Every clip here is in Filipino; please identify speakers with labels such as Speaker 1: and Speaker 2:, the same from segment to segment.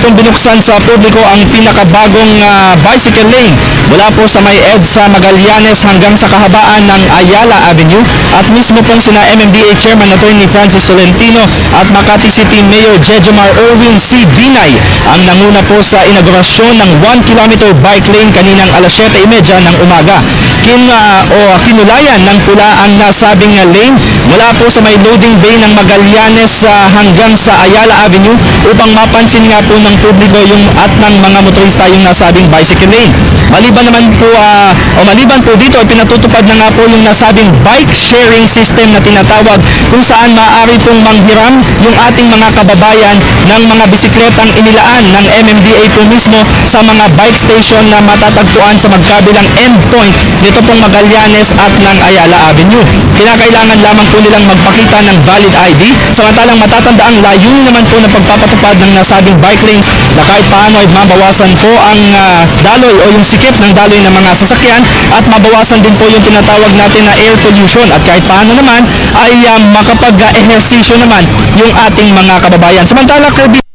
Speaker 1: pong binuksan sa publiko ang pinakabagong ah, bicycle lane mula po sa may EDSA Magallanes hanggang sa kahabaan ng Ayala Avenue at mismo pong sina MMDA Chairman Attorney Francis Tolentino at Makati City Mayor Jejomar Erwin C. Binay ang nanguna po sa inaugurasyon ng 1 kilometer bike lane kaninang alas 7.30 ng umaga. Kin, ah, o kinulayan ng pula ang nasabing ah, lane mula po sa may loading bay ng Magallanes ah, hanggang sa Ayala Avenue upang mapansin nga po ng publiko yung at ng mga motorista yung nasabing bicycle lane. Maliban naman po ah, o maliban po dito pinatutupad na nga po yung nasabing bike sharing system na tinatawag kung saan maaari pong manghiram yung ating mga kababayan ng mga bisikletang inilaan ng MMDA po mismo sa mga bike station na matatagpuan sa magkabilang endpoint nito pong Magallanes at ng Ayala Avenue. Kinakailangan lamang po nilang magpakita ng valid ID samantalang matatanda ang layunin naman po ng pagpapatupad ng nasabing bike lanes na kahit paano ay mabawasan po ang ah, daloy o yung sikip ng daloy ng mga sasakyan at mabawasan din po yung tinatawag natin na air pollution at kahit paano naman ay ah, makapag-ehersisyo naman yung ating mga kababayan. Samantala, Kirby,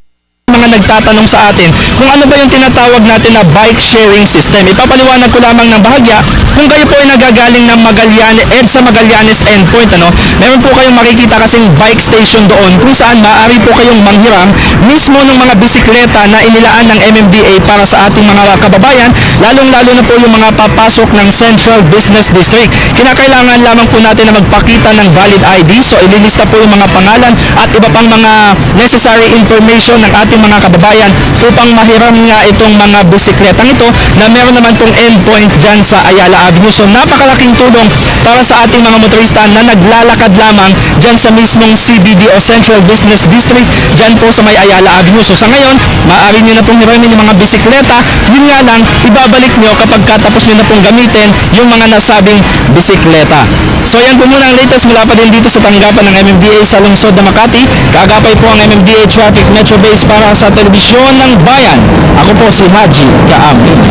Speaker 1: mga nagtatanong sa atin kung ano ba yung tinatawag natin na bike sharing system. Ipapaliwanag ko lamang ng bahagya kung kayo po ay nagagaling ng Magallanes, EDSA Magallanes endpoint, ano, meron po kayong makikita kasing bike station doon kung saan maaari po kayong manghiram mismo ng mga bisikleta na inilaan ng MMDA para sa ating mga kababayan, lalong-lalo na po yung mga papasok ng Central Business District. Kinakailangan lamang po natin na magpakita ng valid ID, so ililista po yung mga pangalan at iba pang mga necessary information ng ating mga kababayan upang mahiram nga itong mga bisikletang ito na meron naman pong endpoint dyan sa Ayala Avenue. So napakalaking tulong para sa ating mga motorista na naglalakad lamang dyan sa mismong CBD o Central Business District dyan po sa may Ayala Avenue. So sa ngayon, maaari nyo na pong hiramin yung mga bisikleta. Yun nga lang, ibabalik nyo kapag katapos nyo na pong gamitin yung mga nasabing bisikleta. So yan po muna ang latest mula pa din dito sa tanggapan ng MMDA sa lungsod ng Makati. Kagapay po ang MMDA Traffic Metro Base para sa telebisyon ng bayan. Ako po si Haji Kaami.